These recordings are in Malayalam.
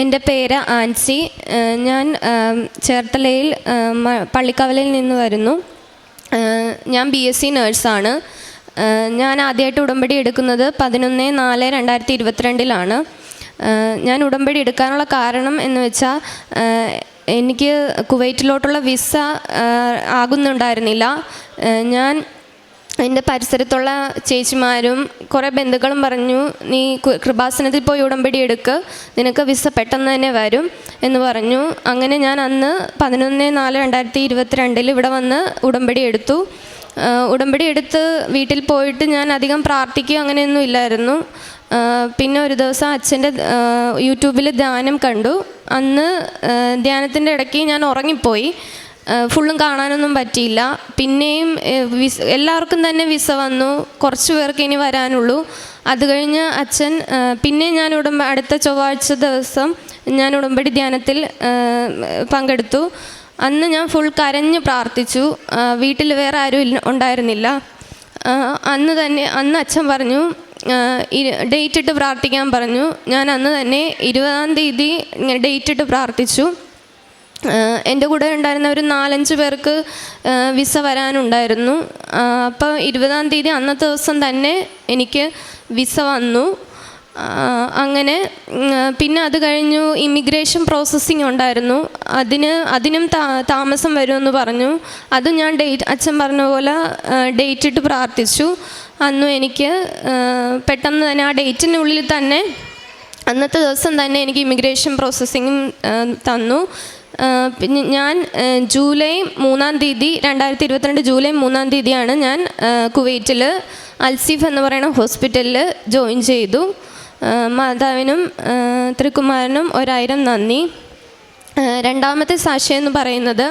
എന്റെ പേര് ആൻസി. ഞാൻ ചേർത്തലയിൽ പള്ളിക്കവലയിൽ നിന്ന് വരുന്നു. ഞാൻ ബി എസ് സി നേഴ്സാണ് ഞാൻ ആദ്യമായിട്ട് ഉടമ്പടി എടുക്കുന്നത് പതിനൊന്ന് നാല് രണ്ടായിരത്തി ഇരുപത്തിരണ്ടിലാണ്. ഞാൻ ഉടമ്പടി എടുക്കാനുള്ള കാരണം എന്ന് വെച്ചാൽ എനിക്ക് കുവൈറ്റിലോട്ടുള്ള വിസ ആകുന്നുണ്ടായിരുന്നില്ല. ഞാൻ എന്റെ പരിസരത്തുള്ള ചേച്ചിമാരും കുറേ ബന്ധുക്കളും പറഞ്ഞു നീ കൃപാസനത്തിൽ പോയി ഉടമ്പടി എടുക്ക് നിനക്ക് വിസ പെട്ടെന്ന് തന്നെ വരും എന്ന് പറഞ്ഞു. അങ്ങനെ ഞാൻ അന്ന് പതിനൊന്ന് നാല് രണ്ടായിരത്തി ഇരുപത്തിരണ്ടിൽ ഇവിടെ വന്ന് ഉടമ്പടി എടുത്തു. ഉടമ്പടി എടുത്ത് വീട്ടിൽ പോയിട്ട് ഞാൻ അധികം പ്രാർത്ഥിക്കുകയോ അങ്ങനെയൊന്നും ഇല്ലായിരുന്നു. പിന്നെ ഒരു ദിവസം അച്ഛന്റെ യൂട്യൂബിൽ ധ്യാനം കണ്ടു. അന്ന് ധ്യാനത്തിന്റെ ഇടയ്ക്ക് ഞാൻ ഉറങ്ങിപ്പോയി. ഫുള്ളും കാണാനൊന്നും പറ്റിയില്ല. പിന്നെയും വിസ എല്ലാവർക്കും തന്നെ വിസ വന്നു. കുറച്ച് പേർക്ക് ഇനി വരാനുള്ളൂ. അത് കഴിഞ്ഞ് അച്ഛൻ പിന്നെ ഞാൻ ഉടമ്പ അടുത്ത ചൊവ്വാഴ്ച ദിവസം ഞാൻ ഉടമ്പടി ധ്യാനത്തിൽ പങ്കെടുത്തു. അന്ന് ഞാൻ ഫുൾ കരഞ്ഞ് പ്രാർത്ഥിച്ചു. വീട്ടിൽ വേറെ ആരും ഉണ്ടായിരുന്നില്ല. അന്ന് തന്നെ അന്ന് അച്ഛൻ പറഞ്ഞു ഡേറ്റ് ഇട്ട് പ്രാർത്ഥിക്കാൻ പറഞ്ഞു. ഞാൻ അന്ന് തന്നെ ഇരുപതാം തീയതി ഡേറ്റ് ഇട്ട് പ്രാർത്ഥിച്ചു. എന്റെ കൂടെ ഉണ്ടായിരുന്ന ഒരു നാലഞ്ച് പേർക്ക് വിസ വരാനുണ്ടായിരുന്നു. അപ്പോൾ ഇരുപതാം തീയതി അന്നത്തെ ദിവസം തന്നെ എനിക്ക് വിസ വന്നു. അങ്ങനെ പിന്നെ അത് കഴിഞ്ഞു ഇമിഗ്രേഷൻ പ്രോസസ്സിങ് ഉണ്ടായിരുന്നു. അതിന് അതിനും താമസം വരുമെന്ന് പറഞ്ഞു. അത് ഞാൻ ഡേറ്റ് അച്ഛൻ പറഞ്ഞ പോലെ ഡേറ്റ് ഇട്ട് പ്രാർത്ഥിച്ചു. അന്നും എനിക്ക് പെട്ടെന്ന് തന്നെ ആ ഡേറ്റിനുള്ളിൽ തന്നെ അന്നത്തെ ദിവസം തന്നെ എനിക്ക് ഇമിഗ്രേഷൻ പ്രോസസ്സിങ്ങും തന്നു. പിന്നെ ഞാൻ ജൂലൈ മൂന്നാം തീയതി രണ്ടായിരത്തി ഇരുപത്തിരണ്ട് ജൂലൈ മൂന്നാം തീയതിയാണ് ഞാൻ കുവൈറ്റിൽ അൽസീഫ് എന്ന് പറയുന്ന ഹോസ്പിറ്റലിൽ ജോയിൻ ചെയ്തു. മാതാവിനും തൃക്കുമാരനും ഒരായിരം നന്ദി. രണ്ടാമത്തെ സാക്ഷി എന്ന് പറയുന്നത്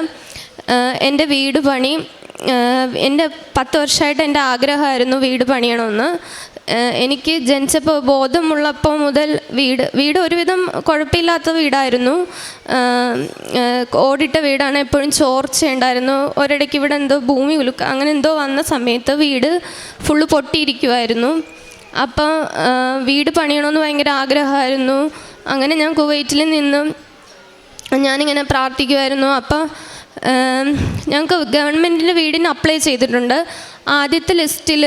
എന്റെ വീട് പണി എന്റെ പത്ത് വർഷമായിട്ട് എന്റെ ആഗ്രഹമായിരുന്നു വീട് പണിയണമെന്ന്. എനിക്ക് ജനിച്ചപ്പോൾ ബോധമുള്ളപ്പോൾ മുതൽ വീട് വീട് ഒരുവിധം കുഴപ്പമില്ലാത്ത വീടായിരുന്നു. ഓടിട്ട വീടാണ് എപ്പോഴും ചോർച്ചയുണ്ടായിരുന്നു ഒരിടയ്ക്ക് ഇവിടെ എന്തോ ഭൂമി ഉലുക്ക അങ്ങനെ എന്തോ വന്ന സമയത്ത് വീട് ഫുള്ള് പൊട്ടിയിരിക്കുമായിരുന്നു അപ്പം വീട് പണിയണമെന്ന് ഭയങ്കര ആഗ്രഹമായിരുന്നു. അങ്ങനെ ഞാൻ കുവൈറ്റിൽ നിന്നും ഞാനിങ്ങനെ പ്രാർത്ഥിക്കുമായിരുന്നു അപ്പം ഞങ്ങൾക്ക് ഗവൺമെന്റിന്റെ വീടിന് അപ്ലൈ ചെയ്തിട്ടുണ്ട്. ആദ്യത്തെ ലിസ്റ്റിൽ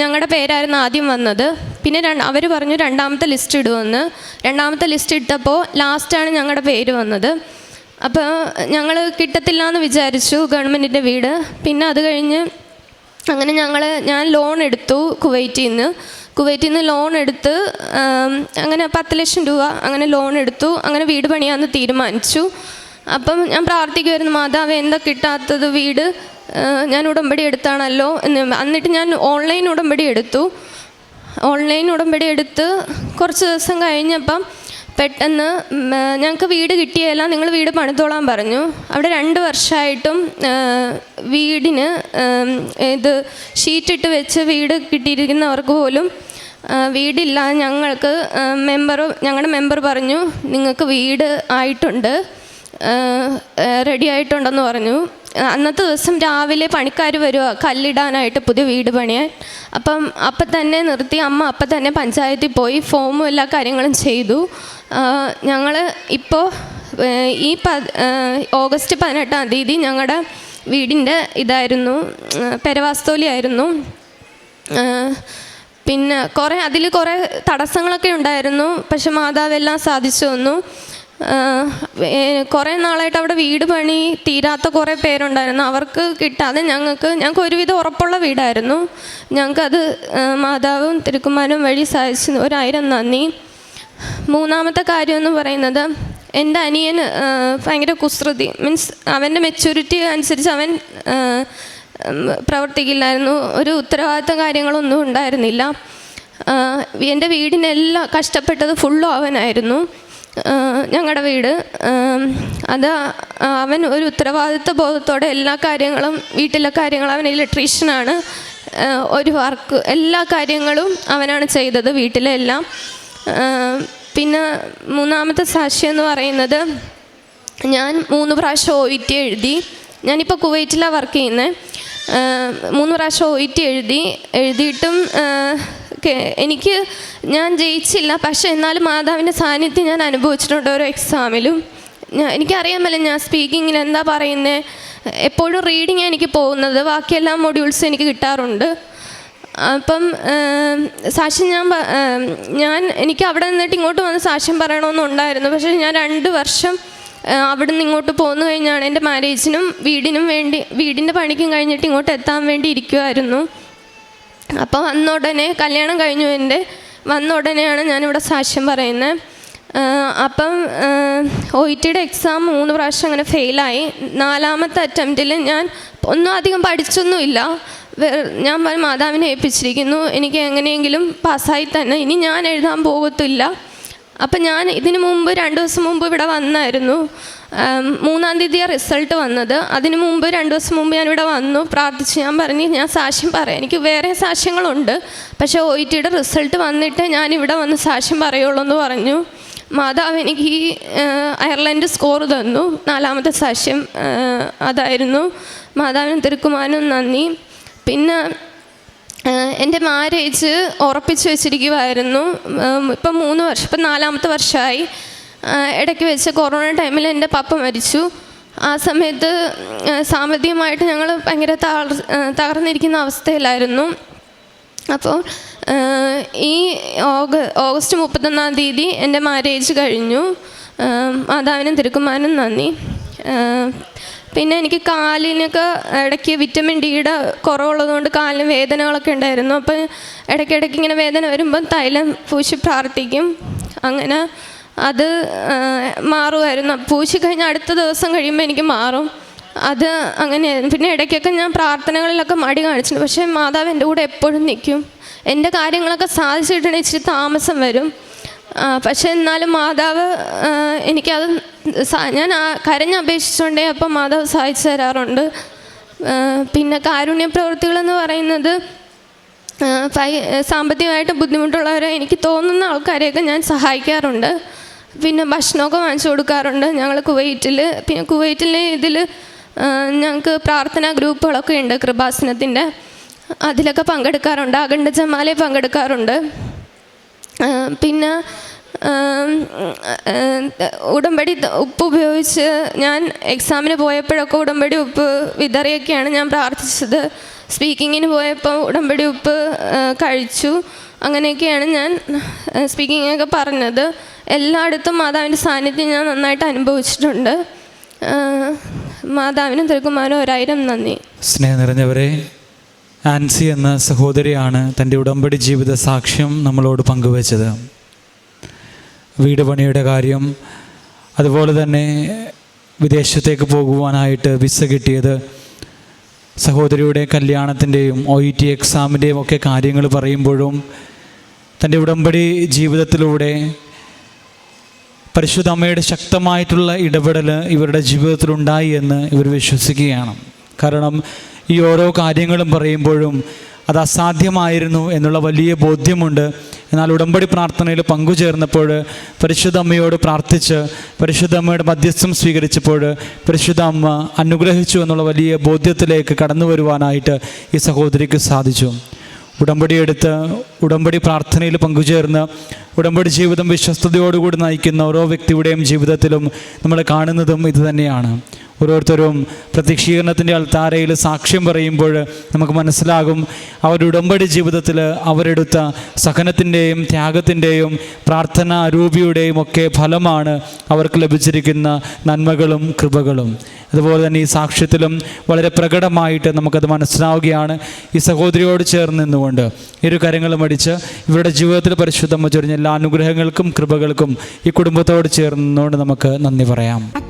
ഞങ്ങളുടെ പേരായിരുന്നു ആദ്യം വന്നത്. പിന്നെ അവർ പറഞ്ഞു രണ്ടാമത്തെ ലിസ്റ്റ് ഇടുമെന്ന് രണ്ടാമത്തെ ലിസ്റ്റ് ഇട്ടപ്പോൾ ലാസ്റ്റാണ് ഞങ്ങളുടെ പേര് വന്നത്. അപ്പോൾ ഞങ്ങൾ കിട്ടത്തില്ല എന്ന് വിചാരിച്ചു ഗവൺമെന്റിന്റെ വീട്. പിന്നെ അത് കഴിഞ്ഞ് അങ്ങനെ ഞങ്ങൾ ഞാൻ ലോൺ എടുത്തു കുവൈറ്റിൽ നിന്ന് കുവൈറ്റിൽ നിന്ന് ലോൺ എടുത്ത് അങ്ങനെ പത്ത് ലക്ഷം രൂപ അങ്ങനെ ലോൺ എടുത്തു. അങ്ങനെ വീട് പണിയാന്ന് തീരുമാനിച്ചു. അപ്പം ഞാൻ പ്രാർത്ഥിക്കുമായിരുന്നു മാതാവ് എന്താ കിട്ടാത്തത് വീട്? ഞാൻ ഉടമ്പടി എടുത്താണല്ലോ എന്ന് എന്നിട്ട് ഞാൻ ഓൺലൈൻ ഉടമ്പടി എടുത്തു. ഓൺലൈൻ ഉടമ്പടി എടുത്ത് കുറച്ച് ദിവസം കഴിഞ്ഞപ്പം പെട്ടെന്ന് ഞങ്ങൾക്ക് വീട് കിട്ടിയല്ല നിങ്ങൾ വീട് പണിതോളാൻ പറഞ്ഞു. അവിടെ രണ്ട് വർഷമായിട്ടും വീടിന് ഇത് ഷീറ്റിട്ട് വെച്ച് വീട് കിട്ടിയിരിക്കുന്നവർക്ക് പോലും വീടില്ല. ഞങ്ങൾക്ക് മെമ്പർ ഞങ്ങളുടെ മെമ്പർ പറഞ്ഞു നിങ്ങൾക്ക് വീട് ആയിട്ടുണ്ട് റെഡി ആയിട്ടുണ്ടെന്ന് പറഞ്ഞു. അന്നത്തെ ദിവസം രാവിലെ പണിക്കാർ വരുക കല്ലിടാനായിട്ട് പുതിയ വീട് പണിയാൻ. അപ്പം അപ്പം തന്നെ നിർത്തി അമ്മ അപ്പം തന്നെ പഞ്ചായത്തിൽ പോയി ഫോമും എല്ലാ കാര്യങ്ങളും ചെയ്തു. ഞങ്ങൾ ഇപ്പോൾ ഈ പ ഓഗസ്റ്റ് പതിനെട്ടാം തീയതി ഞങ്ങളുടെ വീടിന്റെ ഇതായിരുന്നു പെരവാസ്തോലിയായിരുന്നു പിന്നെ കുറേ അതിൽ കുറേ തടസ്സങ്ങളൊക്കെ ഉണ്ടായിരുന്നു പക്ഷെ മാതാവെല്ലാം സാധിച്ചു വന്നു കുറേ നാളായിട്ട് അവിടെ വീട് പണി തീരാത്ത കുറേ പേരുണ്ടായിരുന്നു. അവർക്ക് കിട്ടാതെ ഞങ്ങൾക്ക് ഞങ്ങൾക്ക് ഒരുവിധം ഉറപ്പുള്ള വീടായിരുന്നു. ഞങ്ങൾക്കത് മാതാവും തിരുക്കുമാരും വഴി സഹായിച്ചു ഒരായിരം നന്ദി. മൂന്നാമത്തെ കാര്യം എന്ന് പറയുന്നത് എന്റെ അനിയൻ ഭയങ്കര കുസൃതി. മീൻസ് അവന്റെ മെച്യൂരിറ്റി അനുസരിച്ച് അവൻ പ്രവർത്തിക്കില്ലായിരുന്നു. ഒരു ഉത്തരവാദിത്ത കാര്യങ്ങളൊന്നും ഉണ്ടായിരുന്നില്ല. എന്റെ വീടിനെല്ലാം കഷ്ടപ്പെട്ടത് ഫുള്ളും അവനായിരുന്നു. ഞങ്ങളുടെ വീട് അത് അവൻ ഒരു ഉത്തരവാദിത്വ ബോധത്തോടെ എല്ലാ കാര്യങ്ങളും വീട്ടിലെ കാര്യങ്ങളും അവൻ ഇലക്ട്രീഷ്യനാണ്. ഒരു വർക്ക് എല്ലാ കാര്യങ്ങളും അവനാണ് ചെയ്തത് വീട്ടിലെ എല്ലാം. പിന്നെ മൂന്നാമത്തെ സാക്ഷി എന്ന് പറയുന്നത് ഞാൻ മൂന്ന് പ്രാവശ്യം ഒ ഇ ടി എഴുതി. ഞാനിപ്പോൾ കുവൈറ്റിലാണ് വർക്ക് ചെയ്യുന്നത് മൂന്ന് പ്രാവശ്യം ഒ ഇ ടി എഴുതി. എഴുതിയിട്ടും എനിക്ക് ഞാൻ ജയിച്ചില്ല. പക്ഷേ എന്നാലും മാതാവിന്റെ സാന്നിധ്യം ഞാൻ അനുഭവിച്ചിട്ടുണ്ട് ഓരോ എക്സാമിലും ഞാൻ എനിക്കറിയാമല്ലോ ഞാൻ സ്പീക്കിങ്ങിൽ എന്താ പറയുന്നത് എപ്പോഴും റീഡിങ് എനിക്ക് പോകുന്നത്. ബാക്കിയെല്ലാ മൊഡ്യൂൾസും എനിക്ക് കിട്ടാറുണ്ട്. അപ്പം സാക്ഷ്യം ഞാൻ ഞാൻ എനിക്ക് അവിടെ നിന്നിട്ട് ഇങ്ങോട്ട് വന്ന് സാക്ഷ്യം പറയണമെന്നുണ്ടായിരുന്നു പക്ഷേ ഞാൻ രണ്ട് വർഷം അവിടെ നിന്ന് ഇങ്ങോട്ട് പോന്നു കഴിഞ്ഞാണ് എന്റെ മാരേജിനും വീടിനും വേണ്ടി വീടിന്റെ പണിക്കും കഴിഞ്ഞിട്ട് ഇങ്ങോട്ട് എത്താൻ വേണ്ടി ഇരിക്കുമായിരുന്നു അപ്പോൾ വന്ന ഉടനെ കല്യാണം കഴിഞ്ഞു എന്റെ. വന്ന ഉടനെയാണ് ഞാനിവിടെ സാക്ഷ്യം പറയുന്നത്. അപ്പം ഒ ഇ ടിയുടെ എക്സാം മൂന്ന് പ്രാവശ്യം അങ്ങനെ ഫെയിലായി. നാലാമത്തെ അറ്റംപ്റ്റിൽ ഞാൻ ഒന്നും അധികം പഠിച്ചൊന്നുമില്ല. ഞാൻ മാതാവിനെ ഏൽപ്പിച്ചിരിക്കുന്നു. എനിക്ക് എങ്ങനെയെങ്കിലും പാസ്സായി തന്നെ. ഇനി ഞാൻ എഴുതാൻ പോകത്തില്ല. അപ്പം ഞാൻ ഇതിനു മുമ്പ് രണ്ട് ദിവസം മുമ്പ് ഇവിടെ വന്നായിരുന്നു. മൂന്നാം തീയതിയാണ് റിസൾട്ട് വന്നത്. അതിനു മുമ്പ് രണ്ട് ദിവസം മുമ്പ് ഞാനിവിടെ വന്നു. പ്രാർത്ഥിച്ച് ഞാൻ പറഞ്ഞ് ഞാൻ സാക്ഷ്യം പറയാം. എനിക്ക് വേറെ സാക്ഷ്യങ്ങളുണ്ട്. പക്ഷേ ഒ ടിയുടെ റിസൾട്ട് വന്നിട്ട് ഞാൻ ഇവിടെ വന്ന് സാക്ഷ്യം പറയുള്ളൂ എന്ന് പറഞ്ഞു. മാതാവ് എനിക്ക് ഈ അയർലൻഡ് സ്കോർ തന്നു. നാലാമത്തെ സാക്ഷ്യം അതായിരുന്നു. മാതാവിനും തിരുക്കുമാനും നന്ദി. പിന്നെ എന്റെ മാരേജ് ഉറപ്പിച്ച് വെച്ചിരിക്കുമായിരുന്നു ഇപ്പം മൂന്ന് വർഷം ഇപ്പം നാലാമത്തെ വർഷമായി. ഇടയ്ക്ക് വെച്ച് കൊറോണ ടൈമിൽ എന്റെ പപ്പ മരിച്ചു. ആ സമയത്ത് സാമ്പത്തികമായിട്ട് ഞങ്ങൾ ഭയങ്കര തകർ തകർന്നിരിക്കുന്ന അവസ്ഥയിലായിരുന്നു. അപ്പോൾ ഈ ഓഗ ഓഗസ്റ്റ് മുപ്പത്തൊന്നാം തീയതി എന്റെ മാരേജ് കഴിഞ്ഞു. മാതാവിനും തിരുക്കുമാനും നന്ദി. പിന്നെ എനിക്ക് കാലിനൊക്കെ ഇടയ്ക്ക് വിറ്റമിൻ ഡിയുടെ കുറവുള്ളതുകൊണ്ട് കാലിന് വേദനകളൊക്കെ ഉണ്ടായിരുന്നു. അപ്പോൾ ഇടയ്ക്കിടയ്ക്ക് ഇങ്ങനെ വേദന വരുമ്പോൾ തൈലം പൂശി പ്രാർത്ഥിക്കും. അങ്ങനെ അത് മാറുമായിരുന്നു. പൂശി കഴിഞ്ഞ് അടുത്ത ദിവസം കഴിയുമ്പോൾ എനിക്ക് മാറും. അത് അങ്ങനെയായിരുന്നു. പിന്നെ ഇടയ്ക്കൊക്കെ ഞാൻ പ്രാർത്ഥനകളിലൊക്കെ മടി കാണിച്ചിട്ടുണ്ട്. പക്ഷേ മാതാവ് എന്റെ കൂടെ എപ്പോഴും നിൽക്കും. എന്റെ കാര്യങ്ങളൊക്കെ സാധിച്ചിട്ടുണ്ടെങ്കിൽ ഇച്ചിരി താമസം വരും. പക്ഷേ എന്നാലും മാതാവ് എനിക്കത് ഞാൻ കരഞ്ഞ് അപേക്ഷിച്ചുകൊണ്ടേ അപ്പം മാതാവ് സഹായിച്ചു തരാറുണ്ട്. പിന്നെ കാരുണ്യ പ്രവൃത്തികളെന്ന് പറയുന്നത് സാമ്പത്തികമായിട്ട് ബുദ്ധിമുട്ടുള്ളവരെ എനിക്ക് തോന്നുന്ന ആൾക്കാരെയൊക്കെ ഞാൻ സഹായിക്കാറുണ്ട്. പിന്നെ ഭക്ഷണമൊക്കെ വാങ്ങിച്ചു കൊടുക്കാറുണ്ട്. ഞങ്ങൾ കുവൈറ്റിൽ പിന്നെ കുവൈറ്റിലെ ഇതിൽ ഞങ്ങൾക്ക് പ്രാർത്ഥനാ ഗ്രൂപ്പുകളൊക്കെ ഉണ്ട് കൃപാസനത്തിന്റെ അതിലൊക്കെ പങ്കെടുക്കാറുണ്ട്. അഖണ്ഡ ജമാലയിൽ പങ്കെടുക്കാറുണ്ട്. പിന്നെ ഉടമ്പടി ഉപ്പ് ഉപയോഗിച്ച് ഞാൻ എക്സാമിന് പോയപ്പോഴൊക്കെ ഉടമ്പടി ഉപ്പ് വിതറിയൊക്കെയാണ് ഞാൻ പ്രാർത്ഥിച്ചത്. സ്പീക്കിങ്ങിന് പോയപ്പോൾ ഉടമ്പടി ഉപ്പ് കഴിച്ചു. അങ്ങനെയൊക്കെയാണ് ഞാൻ സ്പീക്കിങ്ങൊക്കെ പറഞ്ഞത്. എല്ലായിടത്തും മാതാവിന്റെ സാന്നിധ്യം ഞാൻ നന്നായിട്ട് അനുഭവിച്ചിട്ടുണ്ട്. മാതാവിനും തിരുക്കുമാനും ഒരായിരം നന്ദി. സ്നേഹം നിറഞ്ഞവരെ ആൻസി എന്ന സഹോദരിയാണ് തന്റെ ഉടമ്പടി ജീവിത സാക്ഷ്യം നമ്മളോട് പങ്കുവച്ചത്. വീട് പണിയുടെ കാര്യം അതുപോലെ തന്നെ വിദേശത്തേക്ക് പോകുവാനായിട്ട് വിസ കിട്ടിയത് സഹോദരിയുടെ കല്യാണത്തിന്റെയും ഒ ഇ ടി എക്സാമിന്റെയും ഒക്കെ കാര്യങ്ങൾ പറയുമ്പോഴും തന്റെ ഉടമ്പടി ജീവിതത്തിലൂടെ പരിശുദ്ധ അമ്മയുടെ ശക്തമായിട്ടുള്ള ഇടപെടൽ ഇവരുടെ ജീവിതത്തിലുണ്ടായി എന്ന് ഇവർ വിശ്വസിക്കുകയാണ്. കാരണം ഈ ഓരോ കാര്യങ്ങളും പറയുമ്പോഴും അത് അസാധ്യമായിരുന്നു എന്നുള്ള വലിയ ബോധ്യമുണ്ട്. എന്നാൽ ഉടമ്പടി പ്രാർത്ഥനയിൽ പങ്കുചേർന്നപ്പോൾ പരിശുദ്ധ അമ്മയോട് പ്രാർത്ഥിച്ച് പരിശുദ്ധ അമ്മയുടെ മധ്യസ്ഥം സ്വീകരിച്ചപ്പോൾ പരിശുദ്ധ അമ്മ അനുഗ്രഹിച്ചു എന്നുള്ള വലിയ ബോധ്യത്തിലേക്ക് കടന്നു വരുവാനായിട്ട് ഈ സഹോദരിക്ക് സാധിച്ചു. ഉടമ്പടി എടുത്ത് ഉടമ്പടി പ്രാർത്ഥനയിൽ പങ്കുചേർന്ന് ഉടമ്പടി ജീവിതം വിശ്വസ്തയോടുകൂടി നയിക്കുന്ന ഓരോ വ്യക്തിയുടെയും ജീവിതത്തിലും നമ്മൾ കാണുന്നതും ഇത് തന്നെയാണ് ഓരോരുത്തരും പ്രത്യക്ഷീകരണത്തിന്റെ അൾത്താരയിൽ സാക്ഷ്യം പറയുമ്പോൾ നമുക്ക് മനസ്സിലാകും അവരുടെ ഉടമ്പടി ജീവിതത്തിൽ അവരെടുത്ത സഹനത്തിന്റെയും ത്യാഗത്തിന്റെയും പ്രാർത്ഥന രൂപിയുടെയും ഒക്കെ ഫലമാണ് അവർക്ക് ലഭിച്ചിരിക്കുന്ന നന്മകളും കൃപകളും. അതുപോലെ തന്നെ ഈ സാക്ഷ്യത്തിലും വളരെ പ്രകടമായിട്ട് നമുക്കത് മനസ്സിലാവുകയാണ്. ഈ സഹോദരിയോട് ചേർന്ന് നിന്നുകൊണ്ട് ഇരു കരങ്ങളും അടിച്ച് ഇവരുടെ ജീവിതത്തിൽ പരിശുദ്ധമ്മ ചൊരിഞ്ഞ എല്ലാ അനുഗ്രഹങ്ങൾക്കും കൃപകൾക്കും ഈ കുടുംബത്തോട് ചേർന്നുകൊണ്ട് നമുക്ക് നന്ദി പറയാം.